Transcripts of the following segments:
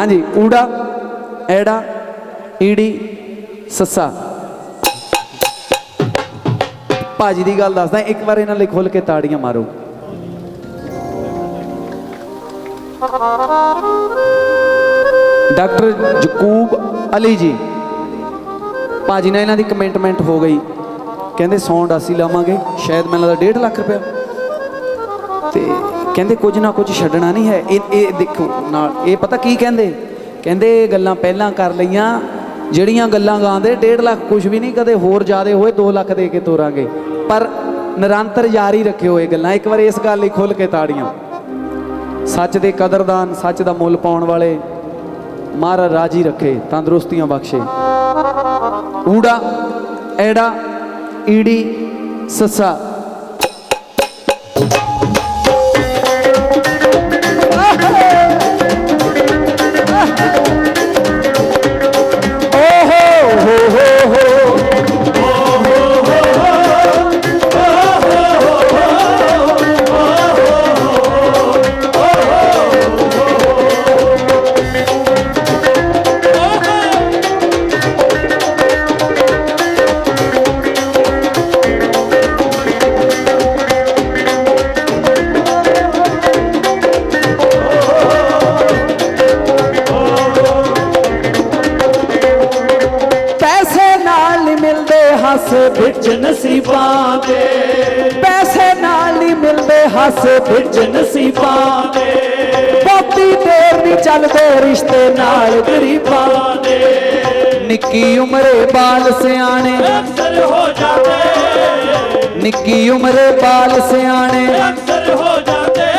ਹਾਂਜੀ, ਊੜਾ, ਐੜਾ, ਈੜੀ, ਸੱਸਾ। ਭਾਜੀ ਦੀ ਗੱਲ ਦੱਸਦਾ, ਇੱਕ ਵਾਰ ਇਹਨਾਂ ਲਈ ਖੁੱਲ ਕੇ ਤਾੜੀਆਂ ਮਾਰੋ। ਡਾਕਟਰ ਜਕੂਬ ਅਲੀ ਜੀ, ਭਾਜੀ ਨਾਲ ਇਹਨਾਂ ਦੀ ਕਮਿਟਮੈਂਟ ਹੋ ਗਈ। ਕਹਿੰਦੇ ਸਾਊਂਡ ਅਸੀਂ ਲਾਵਾਂਗੇ, ਸ਼ਾਇਦ ਮੈਨੂੰ ਲੱਗਦਾ 1.5 ਲੱਖ ਰੁਪਇਆ। ਤੇ ਕਹਿੰਦੇ ਕੁਝ ਨਾ ਕੁਝ ਛੱਡਣਾ ਨਹੀਂ ਹੈ। ਇਹ ਇਹ ਦੇਖੋ, ਨਾਲ ਇਹ ਪਤਾ ਕੀ ਕਹਿੰਦੇ? ਕਹਿੰਦੇ ਇਹ ਗੱਲਾਂ ਪਹਿਲਾਂ ਕਰ ਲਈਆਂ, ਜਿਹੜੀਆਂ ਗੱਲਾਂ ਗਾਉਂਦੇ 1.5 ਲੱਖ ਕੁਝ ਵੀ ਨਹੀਂ, ਕਦੇ ਹੋਰ ਜ਼ਿਆਦੇ ਹੋਏ 2 ਲੱਖ ਦੇ ਕੇ ਤੋਰਾਂਗੇ। ਪਰ ਨਿਰੰਤਰ ਜਾਰੀ ਰੱਖਿਓ ਇਹ ਗੱਲਾਂ। ਇੱਕ ਵਾਰ ਇਸ ਗੱਲ ਲਈ ਖੁੱਲ ਕੇ ਤਾੜੀਆਂ। ਸੱਚ ਦੇ ਕਦਰਦਾਨ, ਸੱਚ ਦਾ ਮੁੱਲ ਪਾਉਣ ਵਾਲੇ, ਮਹਾਰਾਜ ਰਾਜੀ ਰੱਖੇ, ਤੰਦਰੁਸਤੀਆਂ ਬਖਸ਼ੇ। ਊੜਾ, ਐੜਾ, ਈੜੀ, ਸੱਸਾ। ਵਿੱਚ ਨਸੀਬਾਂ ਦੇ। ਪੈਸੇ ਨਾਲ ਨਹੀਂ ਮਿਲਦੇ ਹੱਸ ਵਿੱਚ ਨਸੀਬਾਂ ਦੇ। ਬਹੁਤੀ ਦੇਰ ਨਹੀਂ ਚੱਲਦੇ ਰਿਸ਼ਤੇ ਨਾਲ ਗਰੀਬਾਂ ਦੇ। ਨਿੱਕੀ ਉਮਰੇ ਬਾਲ ਸਿਆਣੇ। ਅਕਸਰ ਹੋ ਜਾਂਦੇ। ਨਿੱਕੀ ਉਮਰੇ ਬਾਲ ਸਿਆਣੇ। ਅਕਸਰ ਹੋ ਜਾਂਦੇ।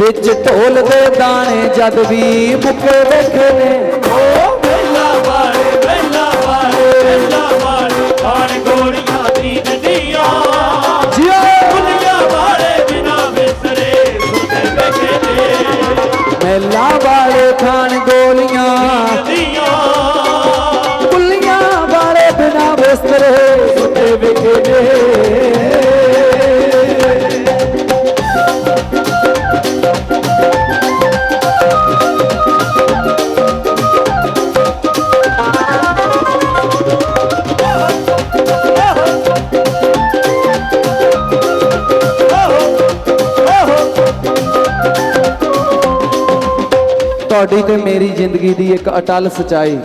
ਵਿੱਚ ਢੋਲ ਦੇ ਦਾਣੇ ਜਦ ਵੀ ਮੁੱਕੇ ਵੇਖੇ ਨੇ। ਤੁਹਾਡੀ ਤੇ ਮੇਰੀ ਜ਼ਿੰਦਗੀ ਦੀ ਇੱਕ ਅਟਲ ਸਚਾਈ।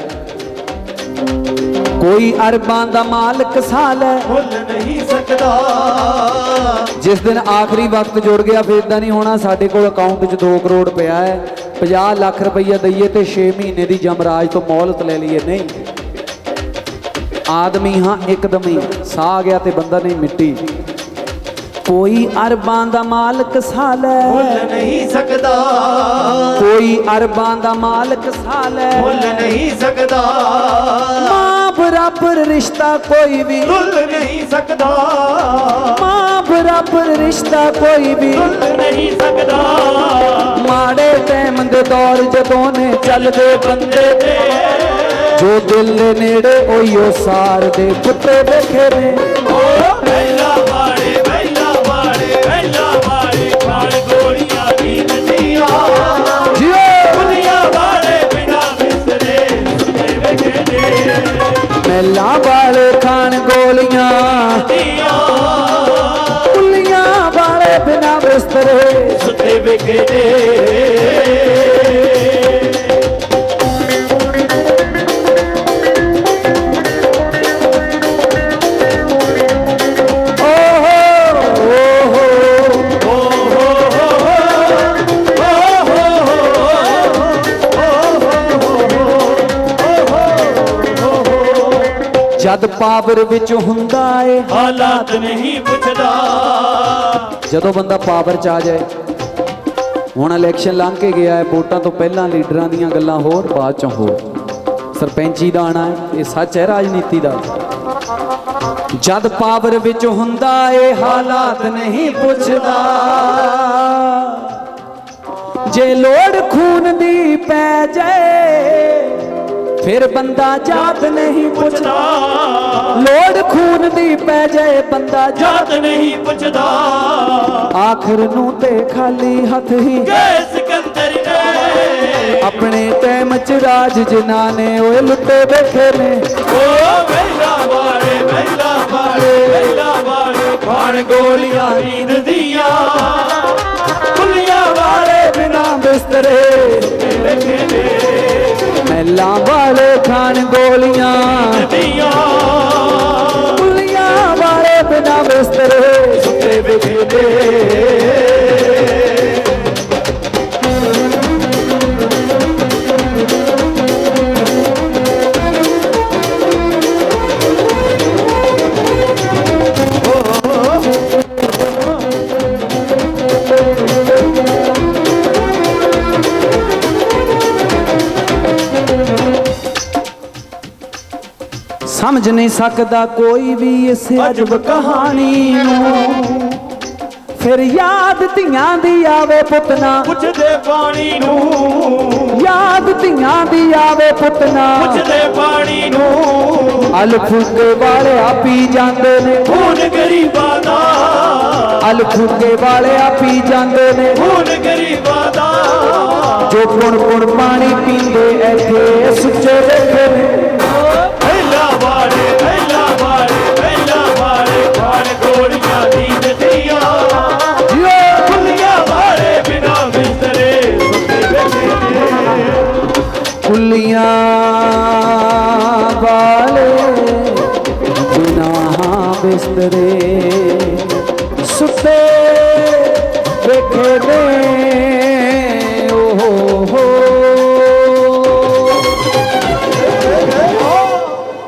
ਕੋਈ ਅਰਬਾਂ ਦਾ ਮਾਲਕ ਸਾਲ ਹੈ ਭੁੱਲ ਨਹੀਂ ਸਕਦਾ। ਜਿਸ ਦਿਨ ਆਖਰੀ ਵਕਤ ਜੁੜ ਗਿਆ ਫਿਰ ਇਦਾਂ ਨਹੀਂ ਹੋਣਾ। ਸਾਡੇ ਕੋਲ ਅਕਾਊਂਟ 'ਚ 2 ਕਰੋੜ ਪਿਆ ਹੈ। 50 ਲੱਖ ਰੁਪਈਆ ਦਈਏ ਤੇ 6 ਮਹੀਨੇ ਦੀ ਜਮਰਾਜ ਤੋਂ ਮੌਲਤ ਲੈ ਲਈਏ। ਨਹੀਂ। ਆਦਮੀ ਹਾਂ ਇੱਕਦਮੀ ਸਾਹ ਆ ਗਿਆ ਤੇ ਬੰਦਾ ਨਹੀਂ ਮਿੱਟੀ। ਕੋਈ ਅਰਬਾਂ ਦਾ ਮਾਲਕ ਸਾਲ। ਭੁੱਲ ਨਹੀਂ ਸਕਦਾ। ਕੋਈ ਅਰਬਾਂ ਦਾ ਮਾਲਕ ਸਾਲ। ਭੁੱਲ ਨਹੀਂ ਸਕਦਾ। ਮਾਂ ਬਰਾਬਰ ਰਿਸ਼ਤਾ ਕੋਈ ਵੀ ਭੁੱਲ ਨਹੀਂ ਸਕਦਾ। ਮਾਂ ਬਰਾਬਰ ਰਿਸ਼ਤਾ ਕੋਈ ਵੀ ਭੁੱਲ ਨਹੀਂ ਸਕਦਾ। ਮਾੜੇ ਟਾਈਮ ਦੇ ਦੌਰ ਜਦੋਂ ਨੇ ਚੱਲਦੇ ਬੰਦੇ ਤੇ ਜੋ ਦਿਲ ਨੇੜੇ ਉਹੀਓ ਸਾਰ ਦੇ ਕੁੱਤੇ ਵੇਖੇ ਨੇ। ਵਾਲੇ ਖਾਣ ਗੋਲੀਆਂ। ਕੁੱਲੀਆਂ ਵਾਲੇ ਬਿਨਾ ਬਿਸਤਰੇ। ਸੁਤੇ ਵੇਖੇ ਜਦ ਪਾਵਰ ਵਿੱਚ ਹੁੰਦਾ ਏ ਹਾਲਾਤ ਨਹੀਂ ਪੁੱਛਦਾ। ਜਦੋਂ ਬੰਦਾ ਪਾਵਰ ਚ ਆ ਜਾਏ ਹੁਣ ਇਲੈਕਸ਼ਨ ਲੰਘ ਕੇ ਗਿਆ ਹੈ ਵੋਟਾਂ ਤੋਂ ਪਹਿਲਾਂ ਲੀਡਰਾਂ ਦੀਆਂ ਗੱਲਾਂ ਹੋਰ ਬਾਅਦ ਚੋਂ ਹੋਰ। ਸਰਪੰਚੀ ਦਾ ਆਣਾ ਇਹ ਸੱਚ ਹੈ ਰਾਜਨੀਤੀ ਦਾ? ਜਦ ਪਾਵਰ ਵਿੱਚ ਹੁੰਦਾ ਏ ਹਾਲਾਤ ਨਹੀਂ ਪੁੱਛਦਾ। ਜੇ ਲੋੜ ਖੂਨ ਦੀ ਪੈ ਜਾਏ ਫਿਰ ਬੰਦਾ ਜਾਤ ਨਹੀਂ ਪੁੱਛਦਾ। ਲੋੜ ਖੂਨ ਦੀ ਪੈ ਜਾਏ ਬੰਦਾ ਜਾਤ ਨਹੀਂ ਪੁੱਛਦਾ। ਆਖਰ ਨੂੰ ਤੇ ਖਾਲੀ ਹੱਥ ਹੀ ਗਏ ਸਿਕੰਦਰ ਨੇ। ਆਪਣੇ ਟੈ ਰਾਜ ਜਿਨ੍ਹਾਂ ਨੇ ਓਏ ਲੁੱਟੇ ਵੇਖੇ ਨੇ। ਓ ਮਹਿਲਾ ਵਾਲੇ ਮਹਿਲਾ ਵਾਲੇ ਮਹਿਲਾ ਵਾਲੇ ਖਾਣ ਗੋਲੀਆਂ ਨੀਂਦ ਦੀਆਂ। ਕੁੱਲੀਆਂ ਵਾਲੇ ਬਿਨਾ ਬਿਸਤਰੇ। ਮਹਿਲਾਂ ਵਾਲੇ ਖਾਣ ਗੋਲੀਆਂ। ਦੀਆਂ ਵਾਲੇ ਬਿਨਾ ਬਿਸਤਰੇ ਸਮਝ ਨਹੀਂ ਸਕਦਾ ਕੋਈ ਵੀ ਇਸ ਅਜਬ ਕਹਾਣੀ ਨੂੰ। ਫਿਰ ਯਾਦ ਧੀਆਂ ਦੀ ਆਵੇ ਪੁੱਤਨਾ। ਪੁੱਛਦੇ ਪਾਣੀ ਨੂੰ। ਯਾਦ ਧੀਆਂ ਦੀ ਆਵੇ ਪੁੱਤਨਾ। ਪੁੱਛਦੇ ਪਾਣੀ ਨੂੰ। ਅਲਫੁਕੇ ਵਾਲੇ ਆ ਪੀ ਜਾਂਦੇ ਨੇ। ਹੁਣ ਗਰੀਬਾਂ ਦਾ। ਅਲਫੁਕੇ ਵਾਲੇ ਆ ਪੀ ਜਾਂਦੇ ਨੇ। ਹੁਣ ਗਰੀਬਾਂ ਦਾ। ਜੋ ਪੁਣ ਪੁਣ ਪਾਣੀ ਪੀਂਦੇ ਇੱਥੇ ਸੁੱਚੇ ਬੈਠੇ ਨੇ। ਕੁੱਲੀਆਂ ਵਾਲੇ ਬਿਨਾ ਬਿਸਤਰੇ ਸੁੱਤੇ ਵੇਖੇ